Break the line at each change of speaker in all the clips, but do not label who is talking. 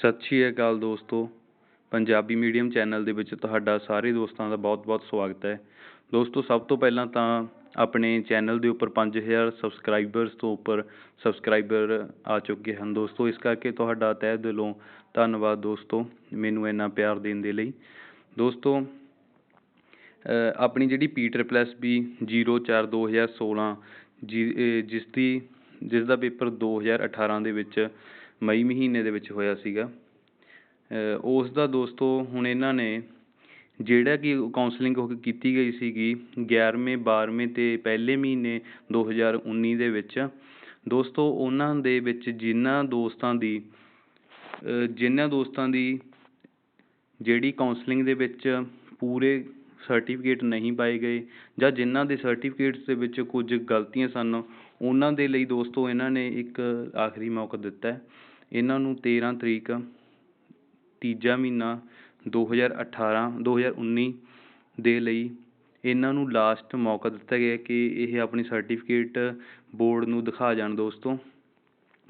ਸਤਿ ਸ਼੍ਰੀ ਅਕਾਲ ਦੋਸਤੋ। Punjabi medium channel ਦੇ ਵਿੱਚ ਤੁਹਾਡਾ ਸਾਰੇ ਦੋਸਤਾਂ ਦਾ ਬਹੁਤ-ਬਹੁਤ ਸਵਾਗਤ ਹੈ। ਦੋਸਤੋ, ਸਭ ਤੋਂ ਪਹਿਲਾਂ ਤਾਂ ਆਪਣੇ ਚੈਨਲ ਦੇ ਉੱਪਰ ਪੰਜ ਹਜ਼ਾਰ ਸਬਸਕ੍ਰਾਈਬਰਸ ਤੋਂ ਉੱਪਰ ਸਬਸਕ੍ਰਾਈਬਰ ਆ ਚੁੱਕੇ ਹਨ ਦੋਸਤੋ। ਇਸ ਕਰਕੇ ਤੁਹਾਡਾ ਤਹਿ ਦਿਲੋਂ ਧੰਨਵਾਦ ਦੋਸਤੋ ਮੈਨੂੰ ਇੰਨਾ ਪਿਆਰ ਦੇਣ ਦੇ ਲਈ। ਦੋਸਤੋ ਆਪਣੀ ਜਿਹੜੀ ਪੀ ਟ੍ਰਿਪਲ ਐਸ ਬੀ 04 2016 ਜਿਸ ਦੀ, ਜਿਸ ਦਾ ਪੇਪਰ 2018 ਦੇ ਵਿੱਚ ਮਈ ਮਹੀਨੇ ਦੇ ਵਿੱਚ ਹੋਇਆ ਸੀਗਾ। ਉਸ ਦਾ ਦੋਸਤੋ, ਹੁਣ ਇਹਨਾਂ ਨੇ ਜਿਹੜਾ ਕਿ ਕਾਉਂਸਲਿੰਗ ਕੀਤੀ ਗਈ ਸੀਗੀ 11ਵੇਂ 12ਵੇਂ ਤੇ ਪਹਿਲੇ ਮਹੀਨੇ 2019 ਦੇ ਵਿੱਚ, ਦੋਸਤੋ, ਉਹਨਾਂ ਦੇ ਵਿੱਚ ਜਿਨ੍ਹਾਂ ਦੋਸਤਾਂ ਦੀ ਜਿਨ੍ਹਾਂ ਦੋਸਤਾਂ ਦੀ ਜਿਹੜੀ ਕਾਉਂਸਲਿੰਗ ਦੇ ਵਿੱਚ ਪੂਰੇ ਸਰਟੀਫਿਕੇਟ ਨਹੀਂ ਪਾਏ ਗਏ ਜਾਂ ਜਿਨ੍ਹਾਂ ਦੇ ਸਰਟੀਫਿਕੇਟਸ ਦੇ ਵਿੱਚ ਕੁਝ ਗਲਤੀਆਂ ਸਨ, ਉਹਨਾਂ ਦੇ ਲਈ ਦੋਸਤੋ, ਇਹਨਾਂ ਨੇ ਇੱਕ ਆਖਰੀ ਮੌਕਾ ਦਿੱਤਾ ਇਹਨਾਂ ਨੂੰ ਤੇਰ੍ਹਾਂ ਤਰੀਕ, ਤੀਜਾ ਮਹੀਨਾ ਦੋ ਹਜ਼ਾਰ ਅਠਾਰਾਂ, ਦੋ ਹਜ਼ਾਰ ਉੱਨੀ ਦੇ ਲਈ ਇਹਨਾਂ ਨੂੰ ਲਾਸਟ ਮੌਕਾ ਦਿੱਤਾ ਗਿਆ ਕਿ ਇਹ ਆਪਣੀ ਸਰਟੀਫਿਕੇਟ ਬੋਰਡ ਨੂੰ ਦਿਖਾ ਜਾਣ ਦੋਸਤੋ।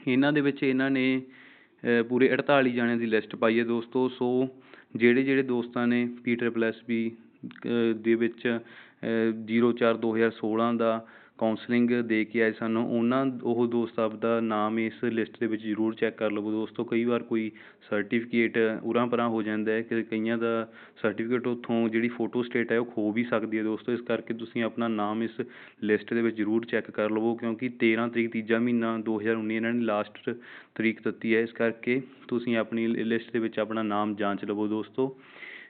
ਇਹਨਾਂ ਦੇ ਵਿੱਚ ਇਹਨਾਂ ਨੇ ਪੂਰੇ ਅਠਤਾਲੀ ਜਣਿਆਂ ਦੀ ਲਿਸਟ ਪਾਈ ਹੈ ਦੋਸਤੋ। ਸੋ ਜਿਹੜੇ ਜਿਹੜੇ ਦੋਸਤਾਂ ਨੇ ਪੀ ਟ੍ਰਿਪਲ ਐਸ ਬੀ ਦੇ ਵਿੱਚ 04 2016 ਦਾ ਕੌਂਸਲਿੰਗ ਦੇ ਕੇ ਆਏ ਸਨ। ਉਹਨਾਂ ਉਹ ਦੋਸਤ ਆਪਦਾ ਨਾਮ ਇਸ ਲਿਸਟ ਦੇ ਵਿੱਚ ਜ਼ਰੂਰ ਚੈੱਕ ਕਰ ਲਵੋ ਦੋਸਤੋ। ਕਈ ਵਾਰ ਕੋਈ ਸਰਟੀਫਿਕੇਟ ਉਰਾਂ ਪਰਾਂ ਹੋ ਜਾਂਦਾ ਹੈ ਕਿ ਕਈਆਂ ਦਾ ਸਰਟੀਫਿਕੇਟ ਉੱਥੋਂ ਜਿਹੜੀ ਫੋਟੋ ਸਟੇਟ ਹੈ ਉਹ ਖੋ ਵੀ ਸਕਦੀ ਹੈ ਦੋਸਤੋ। ਇਸ ਕਰਕੇ ਤੁਸੀਂ ਆਪਣਾ ਨਾਮ ਇਸ ਲਿਸਟ ਦੇ ਵਿੱਚ ਜ਼ਰੂਰ ਚੈੱਕ ਕਰ ਲਵੋ ਕਿਉਂਕਿ 13 ਤਰੀਕ ਤੀਜਾ ਮਹੀਨਾ 2019 ਇਹਨਾਂ ਨੇ ਲਾਸਟ ਤਰੀਕ ਦਿੱਤੀ ਹੈ। ਇਸ ਕਰਕੇ ਤੁਸੀਂ ਆਪਣੀ ਲਿਸਟ ਦੇ ਵਿੱਚ ਆਪਣਾ ਨਾਮ ਜਾਂਚ ਲਵੋ ਦੋਸਤੋ।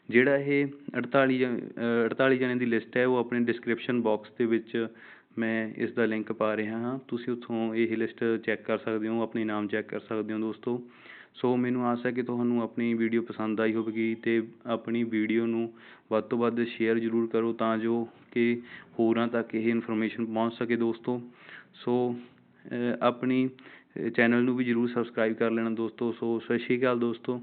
ਜਿਹੜਾ ਇਹ 48 48 ਜਣਿਆਂ ਦੀ ਲਿਸਟ ਹੈ, ਉਹ ਆਪਣੇ ਡਿਸਕ੍ਰਿਪਸ਼ਨ ਬੋਕਸ ਦੇ ਵਿੱਚ ਮੈਂ ਇਸ ਦਾ ਲਿੰਕ ਪਾ ਰਿਹਾ ਹਾਂ। ਤੁਸੀਂ ਉੱਥੋਂ ਇਹ ਲਿਸਟ ਚੈੱਕ ਕਰ ਸਕਦੇ ਹੋ, ਆਪਣੇ ਨਾਮ ਚੈੱਕ ਕਰ ਸਕਦੇ ਹੋ ਦੋਸਤੋ। ਸੋ ਮੈਨੂੰ ਆਸ ਹੈ ਕਿ ਤੁਹਾਨੂੰ ਆਪਣੀ ਵੀਡੀਓ ਪਸੰਦ ਆਈ ਹੋਵੇਗੀ ਅਤੇ ਆਪਣੀ ਵੀਡੀਓ ਨੂੰ ਵੱਧ ਤੋਂ ਵੱਧ ਸ਼ੇਅਰ ਜ਼ਰੂਰ ਕਰੋ ਤਾਂ ਜੋ ਕਿ ਹੋਰਾਂ ਤੱਕ ਇਹ ਇਨਫੋਰਮੇਸ਼ਨ ਪਹੁੰਚ ਸਕੇ ਦੋਸਤੋ। ਸੋ ਆਪਣੀ ਚੈਨਲ ਨੂੰ ਵੀ ਜ਼ਰੂਰ ਸਬਸਕ੍ਰਾਈਬ ਕਰ ਲੈਣਾ ਦੋਸਤੋ। ਸੋ, ਸਤਿ ਸ਼੍ਰੀ ਅਕਾਲ ਦੋਸਤੋ।